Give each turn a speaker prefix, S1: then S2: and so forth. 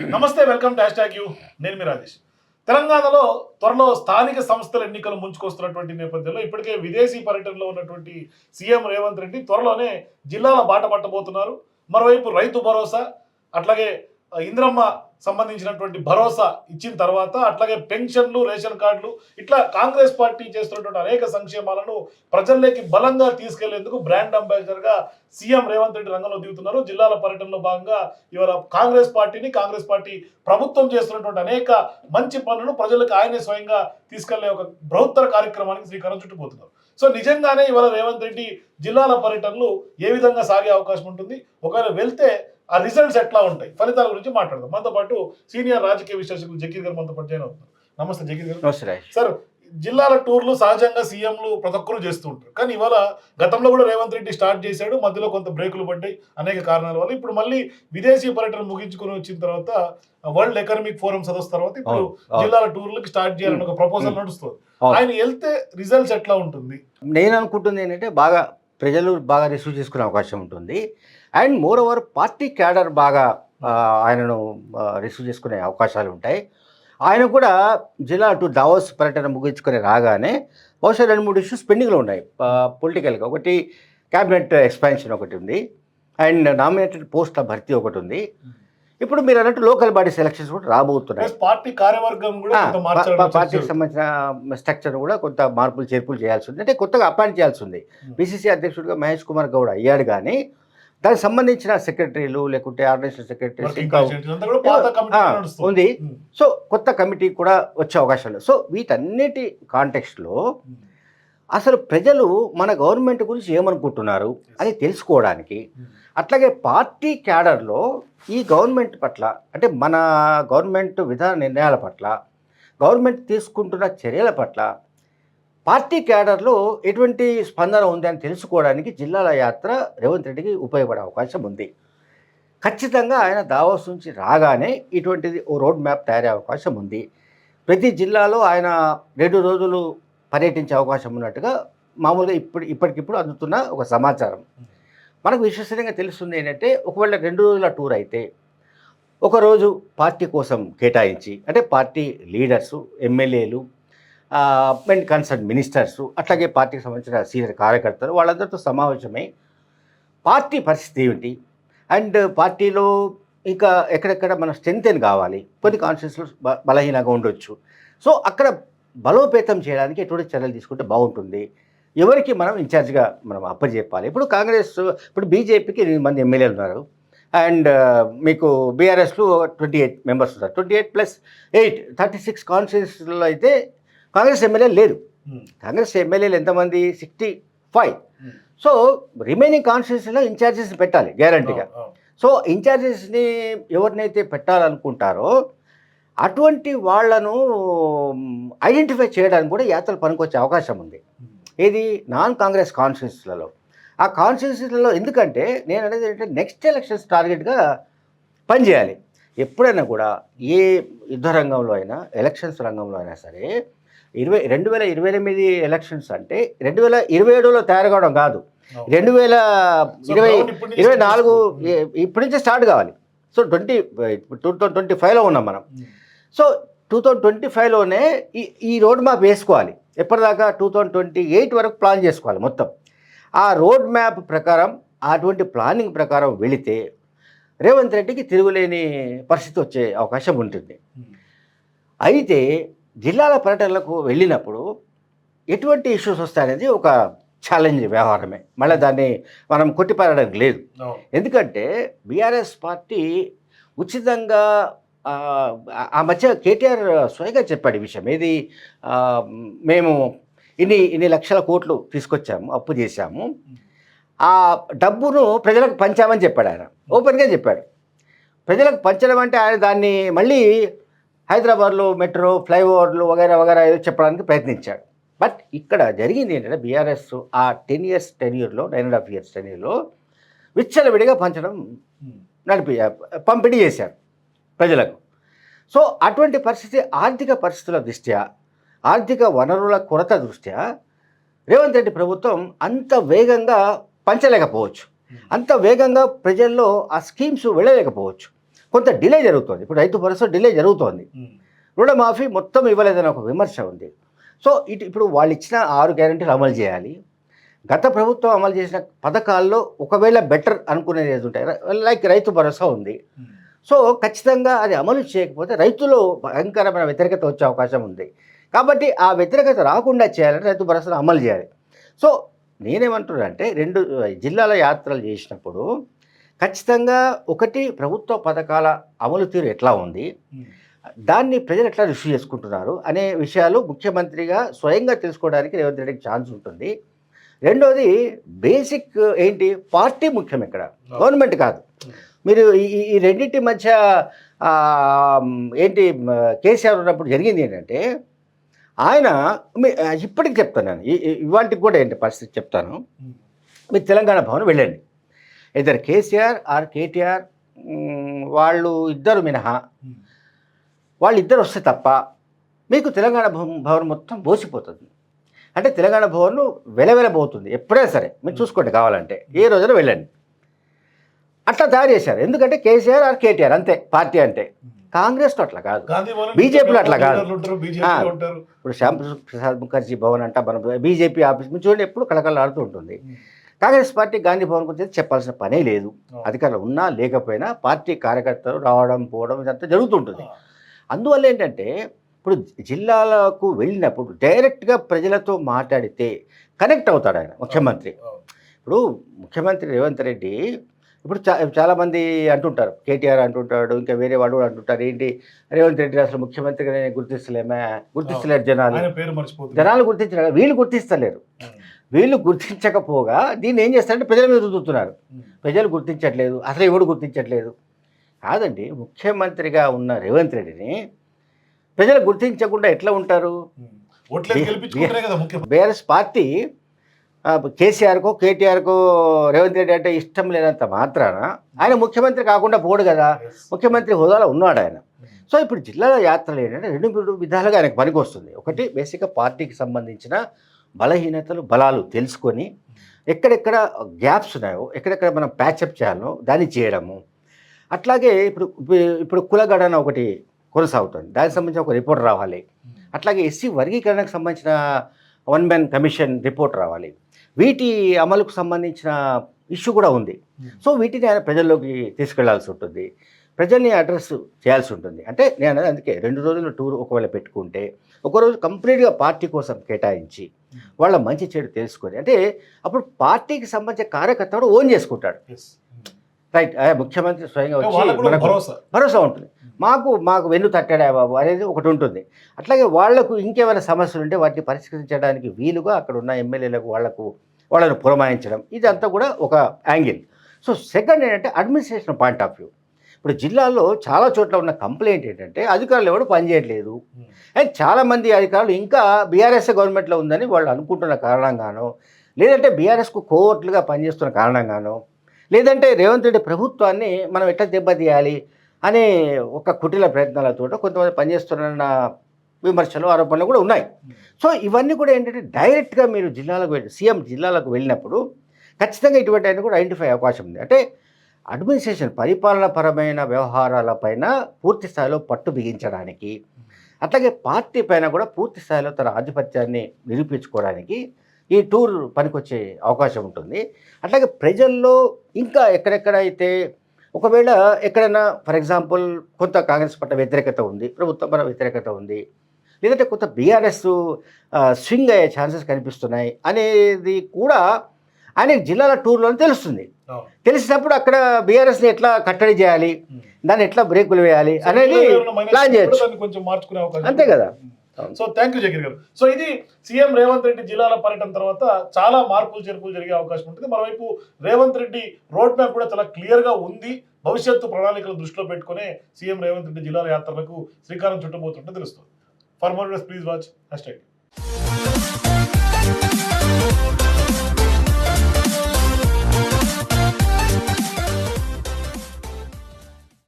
S1: నమస్తే welcome to hash you. నేను మీ రాజేష్. తెలంగాణలో త్వరలో స్థానిక సంస్థల ఎన్నికలు ముంచుకొస్తున్నటువంటి నేపథ్యంలో ఇప్పటికే విదేశీ పర్యటనలో ఉన్నటువంటి సీఎం రేవంత్ రెడ్డి త్వరలోనే జిల్లాల బాట పట్టబోతున్నారు. మరోవైపు రైతు భరోసా అట్లాగే ఇంద్రమ్మ సంబంధించినటువంటి భరోసా ఇచ్చిన తర్వాత అట్లాగే పెన్షన్లు రేషన్ కార్డులు ఇట్లా కాంగ్రెస్ పార్టీ చేస్తున్నటువంటి అనేక సంక్షేమాలను ప్రజల్లోకి బలంగా తీసుకెళ్ళేందుకు బ్రాండ్ అంబాసిడర్గా సీఎం రేవంత్ రెడ్డి రంగంలో దిగుతున్నారు. జిల్లాల పర్యటనలో భాగంగా ఇవాళ కాంగ్రెస్ పార్టీని కాంగ్రెస్ పార్టీ ప్రభుత్వం చేస్తున్నటువంటి అనేక మంచి పనులను ప్రజలకు ఆయనే స్వయంగా తీసుకెళ్ళే ఒక బృహత్తర కార్యక్రమానికి శ్రీకారం చుట్టుపోతున్నారు సో నిజంగానే ఇవాళ రేవంత్ రెడ్డి జిల్లాల పర్యటనలు ఏ విధంగా సాగే అవకాశం ఉంటుంది? ఒకవేళ వెళ్తే ఆ రిజల్ట్స్ ఎట్లా ఉంటాయి? ఫలితాల గురించి మాట్లాడదాం. మనతో పాటు సీనియర్ రాజకీయ విశ్లేషకులు జకీర్ గారు మనతో పాటు జాయిన్ అవుతున్నారు. నమస్తే జకీర్ గారు. సార్ జిల్లాల టూర్లు సహజంగా సీఎంలు ప్రతి ఒక్కరు చేస్తూ ఉంటారు. కానీ ఇవాళ గతంలో కూడా రేవంత్ రెడ్డి స్టార్ట్ చేశాడు. మధ్యలో కొంత బ్రేకులు పడ్డాయి. అనేక కారణాల వల్ల ఇప్పుడు మళ్ళీ విదేశీ పర్యటన ముగించుకొని వచ్చిన తర్వాత వరల్డ్ ఎకనామిక్ ఫోరం సదస్సు తర్వాత ఇప్పుడు. జిల్లాల టూర్లకి స్టార్ట్ చేయాలని ఒక ప్రపోజల్ నడుస్తుంది. ఆయన వెళ్తే రిజల్ట్స్ ఎట్లా ఉంటుంది?
S2: నేను అనుకుంటుంది ఏంటంటే బాగా ప్రజలు బాగా రిసీవ్ చేసుకునే అవకాశం ఉంటుంది. And more over party cadre బాగా ఆయనను రిసీవ్ చేసుకునే అవకాశాలు ఉంటాయి. ఆయన కూడా జిల్లా టు దావోస్ పర్యటన ముగించుకొని రాగానే బహుశా రెండు మూడు ఇష్యూస్ పెండింగ్లో ఉన్నాయి. పొలిటికల్గా ఒకటి క్యాబినెట్ ఎక్స్పాన్షన్ ఒకటి ఉంది. అండ్ నామినేటెడ్ పోస్ట్ల భర్తీ ఒకటి ఉంది. ఇప్పుడు మీరు అన్నట్టు లోకల్ బాడీ సెలక్షన్స్ కూడా రాబోతున్నాయి
S1: పార్టీ కార్యవర్గం కూడా
S2: పార్టీకి. సంబంధించిన స్ట్రక్చర్ కూడా కొంత మార్పులు చేర్పులు చేయాల్సి ఉంది అంటే కొత్తగా అపాయింట్ చేయాల్సి ఉంది
S1: Hmm.
S2: పిసిసి అధ్యక్షుడిగా మహేష్ కుమార్ గౌడ్ అయ్యాడు కానీ దానికి సంబంధించిన సెక్రటరీలు లేకుంటే ఆర్గనైజేషన్ సెక్రటరీస్
S1: నడుస్తుంది
S2: ఉంది
S1: ఉమ్.
S2: సో కొత్త కమిటీ కూడా వచ్చే అవకాశం ఉంది సో వీటన్నిటి కాంటెక్స్ట్లో. అసలు ప్రజలు మన గవర్నమెంట్ గురించి ఏమనుకుంటున్నారు అని తెలుసుకోవడానికి అట్లాగే పార్టీ క్యాడర్లో ఈ గవర్నమెంట్ పట్ల అంటే మన గవర్నమెంట్ విధాన నిర్ణయాల పట్ల గవర్నమెంట్ తీసుకుంటున్న చర్యల పట్ల పార్టీ క్యాడర్లో ఎటువంటి స్పందన ఉంది అని తెలుసుకోవడానికి జిల్లాల యాత్ర రేవంత్ రెడ్డికి ఉపయోగపడే అవకాశం ఉంది. ఖచ్చితంగా ఆయన దావోస్ నుంచి రాగానే ఇటువంటిది ఓ రోడ్ మ్యాప్ తయారయ్యే అవకాశం ఉంది. ప్రతి జిల్లాలో ఆయన రెండు రోజులు పర్యటించే అవకాశం ఉన్నట్టుగా మామూలుగా ఇప్పుడు ఇప్పటికిప్పుడు అందుతున్న ఒక సమాచారం. మనకు విశ్వసనీయంగా తెలుస్తుంది ఏంటంటే ఒకవేళ రెండు రోజుల టూర్ అయితే ఒకరోజు పార్టీ కోసం కేటాయించి అంటే పార్టీ లీడర్సు ఎమ్మెల్యేలు అండ్ కన్సర్న్ మినిస్టర్సు అట్లాగే పార్టీకి సంబంధించిన సీనియర్ కార్యకర్తలు వాళ్ళందరితో సమావేశమై పార్టీ పరిస్థితి ఏమిటి? అండ్ పార్టీలో ఇంకా ఎక్కడెక్కడ మన స్ట్రెంత్ కావాలి? కొన్ని కాన్షియస్లో బలహీనంగా ఉండొచ్చు. సో అక్కడ బలోపేతం చేయడానికి ఎటువంటి చర్యలు తీసుకుంటే బాగుంటుంది? ఎవరికి మనం ఇన్ఛార్జ్గా మనం అప్పచెప్పాలి ఇప్పుడు కాంగ్రెస్ ఇప్పుడు బీజేపీకి ఎనిమిది మంది ఎమ్మెల్యేలు ఉన్నారు. అండ్ మీకు బీఆర్ఎస్లో ట్వంటీ ఎయిట్ మెంబర్స్ ఉన్నారు twenty eight plus eight thirty six కాన్స్టిట్యూన్సీలో అయితే కాంగ్రెస్ ఎమ్మెల్యేలు లేరు.
S1: ఉమ్.
S2: కాంగ్రెస్ ఎమ్మెల్యేలు ఎంతమంది? Sixty five.
S1: ఉమ్.
S2: సో రిమైనింగ్ కాన్స్టిట్యూన్సీలో ఇన్ఛార్జెస్ పెట్టాలి గ్యారంటీగా
S1: అవును, అవును.
S2: సో ఇన్ఛార్జెస్ని ఎవరినైతే పెట్టాలనుకుంటారో అటువంటి వాళ్ళను ఐడెంటిఫై చేయడానికి కూడా యాత్రలు పనికొచ్చే అవకాశం ఉంది. ఏది? నాన్ కాంగ్రెస్ కాన్స్టిట్యూన్సీలలో. ఆ కాన్స్టిట్యూన్సీలలో ఎందుకంటే నేను అనేది ఏంటంటే నెక్స్ట్ ఎలక్షన్స్ టార్గెట్గా పనిచేయాలి. ఎప్పుడైనా కూడా ఏ యుద్ధ రంగంలో అయినా ఎలక్షన్స్ రంగంలో అయినా సరే ఇరవై రెండు వేల ఇరవై ఎనిమిది ఎలక్షన్స్ అంటే రెండు వేల ఇరవై ఏడులో తయారు కావడం కాదు. రెండు వేల ఇరవై ఇరవై నాలుగు ఇప్పటి నుంచే స్టార్ట్ కావాలి. So twenty two thousand twenty ఫైవ్లో ఉన్నాం మనం. సో టూ థౌజండ్ ట్వంటీ ఫైవ్లోనే ఈ ఈ రోడ్ మ్యాప్ వేసుకోవాలి. ఎప్పటిదాకా టూ థౌజండ్ ట్వంటీ ఎయిట్ వరకు ప్లాన్ చేసుకోవాలి మొత్తం. ఆ రోడ్ మ్యాప్ ప్రకారం అటువంటి ప్లానింగ్ ప్రకారం వెళితే రేవంత్ రెడ్డికి తిరుగులేని పరిస్థితి వచ్చే అవకాశం ఉంటుంది.
S1: ఉమ్.
S2: అయితే జిల్లాల పర్యటనలకు వెళ్ళినప్పుడు ఎటువంటి ఇష్యూస్ వస్తాయనేది ఒక ఛాలెంజ్ వ్యవహారమే. మళ్ళీ దాన్ని మనం కొట్టిపారడానికి లేదు. ఎందుకంటే బీఆర్ఎస్ పార్టీ ఉచితంగా ఆ, మధ్య కేటీఆర్ స్వయంగా చెప్పాడు ఈ విషయం. ఏది? మేము ఇన్ని ఇన్ని లక్షల కోట్లు తీసుకొచ్చాము అప్పు చేశాము. ఆ డబ్బును ప్రజలకు పంచామని చెప్పాడు ఆయన. ఓపెన్గా చెప్పాడు. ప్రజలకు పంచడం అంటే ఆయన దాన్ని మళ్ళీ హైదరాబాద్లో మెట్రో ఫ్లైఓవర్లు వగైరా వగైరా ఏదో చెప్పడానికి ప్రయత్నించాడు. బట్ ఇక్కడ జరిగింది ఏంటంటే బీఆర్ఎస్ ఆ టెన్ ఇయర్స్ టెన్ ఇయర్లో నైన్ అండ్ హాఫ్ ఇయర్స్ టెన్యూర్లో విచ్చలవిడిగా పంచడం నడిపి పంపిణీ చేశారు. ప్రజలకు. సో అటువంటి పరిస్థితి ఆర్థిక పరిస్థితుల దృష్ట్యా ఆర్థిక వనరుల కొరత దృష్ట్యా రేవంత్ రెడ్డి ప్రభుత్వం అంత వేగంగా పంచలేకపోవచ్చు. అంత వేగంగా ప్రజల్లో ఆ స్కీమ్స్ వెళ్ళలేకపోవచ్చు. కొంత డిలే జరుగుతుంది. ఇప్పుడు రైతు భరోసా డిలే జరుగుతోంది. రుణమాఫీ మొత్తం ఇవ్వలేదని ఒక విమర్శ ఉంది. సో ఇటు ఇప్పుడు వాళ్ళు ఇచ్చిన ఆరు గ్యారెంటీలు అమలు చేయాలి. గత ప్రభుత్వం అమలు చేసిన పథకాల్లో ఒకవేళ బెటర్ అనుకునేది ఏది ఉంటాయి? లైక్ రైతు భరోసా ఉంది. సో ఖచ్చితంగా అది అమలు చేయకపోతే రైతులు భయంకరమైన వ్యతిరేకత వచ్చే అవకాశం ఉంది. కాబట్టి ఆ వ్యతిరేకత రాకుండా చేయాలంటే రైతు భరోసాను అమలు చేయాలి. సో నేనేమంటున్నా అంటే రెండు జిల్లాల యాత్రలు చేసినప్పుడు ఖచ్చితంగా ఒకటి ప్రభుత్వ పథకాల అమలు తీరు ఎట్లా ఉంది. దాన్ని ప్రజలు ఎట్లా రిసీవ్ చేసుకుంటున్నారు? అనే విషయాలు ముఖ్యమంత్రిగా స్వయంగా తెలుసుకోవడానికి రేవంత్ రెడ్డికి ఛాన్స్ ఉంటుంది. రెండోది బేసిక్ ఏంటి? పార్టీ ముఖ్యం ఇక్కడ. గవర్నమెంట్ కాదు. మీరు ఈ- రెండింటి మధ్య ఏంటి కేసీఆర్ ఉన్నప్పుడు జరిగింది ఏంటంటే ఆయన మీ- ఇప్పటికి చెప్తాను నేను. ఇవాళకి కూడా ఏంటి పరిస్థితి చెప్తాను. మీరు తెలంగాణ భవన్ వెళ్ళండి. ఇద్దరు కేసీఆర్ ఆర్ కేటీఆర్ వాళ్ళు ఇద్దరు మినహా.
S1: ఉమ్.
S2: వాళ్ళు ఇద్దరు వస్తే తప్ప మీకు తెలంగాణ భవన్ భవన్ మొత్తం బోసిపోతుంది. అంటే తెలంగాణ భవన్ వెలవెలబోతుంది. ఎప్పుడైనా సరే మీరు చూసుకోండి కావాలంటే. ఏ రోజున వెళ్ళండి. అట్లా తయారు చేశారు. ఎందుకంటే కేసీఆర్ ఆర్ కేటీఆర్ అంతే పార్టీ అంటే. కాంగ్రెస్లో అట్లా కాదు. బీజేపీలో అట్లా కాదు. ఇప్పుడు శ్యామ్ ప్రసాద్ ముఖర్జీ భవన్ అంట మన బీజేపీ ఆఫీస్ మీరు చూడండి ఎప్పుడు కళకళలాడుతూ ఉంటుంది. కాంగ్రెస్ పార్టీ గాంధీ భవన్ గురించి చెప్పాల్సిన పనే లేదు. అధికారులు ఉన్నా లేకపోయినా పార్టీ కార్యకర్తలు రావడం పోవడం ఇదంతా జరుగుతుంటుంది. అందువల్ల ఏంటంటే ఇప్పుడు జిల్లాలకు వెళ్ళినప్పుడు డైరెక్ట్గా ప్రజలతో మాట్లాడితే కనెక్ట్ అవుతాడు ఆయన ముఖ్యమంత్రి. ఇప్పుడు ముఖ్యమంత్రి రేవంత్ రెడ్డి ఇప్పుడు చా చాలామంది అంటుంటారు కేటీఆర్ అంటుంటాడు ఇంకా వేరే వాడు కూడా అంటుంటారు ఏంటి రేవంత్ రెడ్డి అసలు ముఖ్యమంత్రిగా నేను గుర్తిస్తలేమే? గుర్తిస్తలేరు జనాలు. జనాలు గుర్తించలేరు వీళ్ళు గుర్తిస్తలేరు. వీళ్ళు గుర్తించకపోగా దీన్ని ఏం చేస్తారంటే ప్రజల మీద రుద్దుతున్నారు. ప్రజలు గుర్తించట్లేదు అసలు ఎవడు గుర్తించట్లేదు. కాదండి ముఖ్యమంత్రిగా ఉన్న రేవంత్ రెడ్డిని ప్రజలు గుర్తించకుండా ఎట్లా ఉంటారు? బీఆర్ఎస్ పార్టీ కేసీఆర్కో కేటీఆర్కో రేవంత్ రెడ్డి అంటే ఇష్టం లేనంత మాత్రాన ఆయన ముఖ్యమంత్రి కాకుండా పోడు కదా. ముఖ్యమంత్రి హోదాలో ఉన్నాడు ఆయన.
S1: ఉమ్.
S2: సో ఇప్పుడు జిల్లాల యాత్రలు ఏంటంటే రెండు మూడు విధాలుగా ఆయనకు పనికి వస్తుంది ఒకటి బేసిక్గా పార్టీకి సంబంధించిన బలహీనతలు బలాలు తెలుసుకొని ఎక్కడెక్కడ గ్యాప్స్ ఉన్నాయో ఎక్కడెక్కడ మనం ప్యాచప్ చేయాలో దాన్ని చేయడము. అట్లాగే ఇప్పుడు ఇప్పుడు కులగడన ఒకటి కొనసాగుతుంది. దానికి సంబంధించిన ఒక రిపోర్ట్ రావాలి.
S1: ఉమ్.
S2: అట్లాగే ఎస్సీ వర్గీకరణకు సంబంధించిన వన్ మ్యాన్ కమిషన్ రిపోర్ట్ రావాలి. వీటి అమలుకు సంబంధించిన ఇష్యూ కూడా ఉంది.
S1: ఉమ్.
S2: సో వీటిని ఆయన ప్రజల్లోకి తీసుకెళ్ళాల్సి ఉంటుంది. ప్రజల్ని అడ్రస్ చేయాల్సి ఉంటుంది. అంటే నేను అనేది అందుకే రెండు రోజుల టూర్ ఒకవేళ పెట్టుకుంటే ఒకరోజు కంప్లీట్గా పార్టీ కోసం కేటాయించి వాళ్ళ మంచి చెడు తెలుసుకొని అంటే అప్పుడు పార్టీకి సంబంధించిన కార్యకర్తడు ఓన్ చేసుకుంటాడు. రైట్ ముఖ్యమంత్రి స్వయంగా వచ్చి
S1: భరోసా.
S2: ఉంటుంది. మాకు మాకు వెన్ను తట్టాడా బాబు అనేది ఒకటి ఉంటుంది. అట్లాగే వాళ్ళకు ఇంకేమైనా సమస్యలు ఉంటే వాటిని పరిష్కరించడానికి వీలుగా అక్కడ ఉన్న ఎమ్మెల్యేలకు వాళ్ళకు వాళ్ళను పురమాయించడం. ఇదంతా కూడా ఒక యాంగిల్. సో సెకండ్ ఏంటంటే అడ్మినిస్ట్రేషన్ పాయింట్ ఆఫ్ వ్యూ. ఇప్పుడు జిల్లాలో చాలా చోట్ల ఉన్న కంప్లైంట్ ఏంటంటే అధికారులు ఎవరు పనిచేయట్లేదు
S1: ఉమ్.
S2: అండ్ చాలామంది అధికారులు ఇంకా బీఆర్ఎస్ గవర్నమెంట్లో ఉందని వాళ్ళు అనుకుంటున్న కారణంగానో లేదంటే బీఆర్ఎస్కు కోవర్ట్లుగా పనిచేస్తున్న కారణంగానో లేదంటే రేవంత్ రెడ్డి ప్రభుత్వాన్ని మనం ఎట్లా దెబ్బతీయాలి అనే ఒక కుటిల ప్రయత్నాలతో కొంతమంది పనిచేస్తున్న విమర్శలు ఆరోపణలు కూడా ఉన్నాయి. సో ఇవన్నీ కూడా ఏంటంటే డైరెక్ట్గా మీరు జిల్లాలకు వెళ్ళి సీఎం జిల్లాలకు వెళ్ళినప్పుడు ఖచ్చితంగా ఇటువంటి ఆయన కూడా ఐడెంటిఫై అవకాశం ఉంది. అంటే అడ్మినిస్ట్రేషన్ పరిపాలన పరమైన వ్యవహారాలపైన పూర్తి స్థాయిలో పట్టు బిగించడానికి అట్లాగే పార్టీ పైన కూడా పూర్తి స్థాయిలో తన ఆధిపత్యాన్ని నిరూపించుకోవడానికి ఈ టూర్ పనికొచ్చే అవకాశం ఉంటుంది అట్లాగే ప్రజల్లో ఇంకా ఎక్కడెక్కడైతే ఒకవేళ ఎక్కడైనా ఫర్ ఎగ్జాంపుల్ కొంత కాంగ్రెస్ పట్ల వ్యతిరేకత ఉంది ప్రభుత్వం పట్ల వ్యతిరేకత ఉంది లేదంటే కొంత బీఆర్ఎస్ స్వింగ్ అయ్యే ఛాన్సెస్ కనిపిస్తున్నాయి అనేది కూడా ఆయన జిల్లాల టూర్లో తెలుస్తుంది. తెలిసినప్పుడు అక్కడ బీఆర్ఎస్ని ఎట్లా కట్టడి చేయాలి. దాన్ని ఎట్లా బ్రేకులు వేయాలి అనేది ప్లాన్ చేయొచ్చు అంతే కదా.
S1: సో థ్యాంక్ యూ జగీర్ గారు. సో ఇది సీఎం రేవంత్ రెడ్డి జిల్లాల పర్యటన తర్వాత చాలా మార్పులు చేర్పులు జరిగే అవకాశం ఉంటుంది. మరోవైపు రేవంత్ రెడ్డి రోడ్ మ్యాప్ కూడా చాలా క్లియర్గా ఉంది. భవిష్యత్తు ప్రణాళికలు దృష్టిలో పెట్టుకునే సీఎం రేవంత్ రెడ్డి జిల్లాల యాత్రలకు శ్రీకారం చుట్టబోతుంటే తెలుస్తుంది. For more please watch hash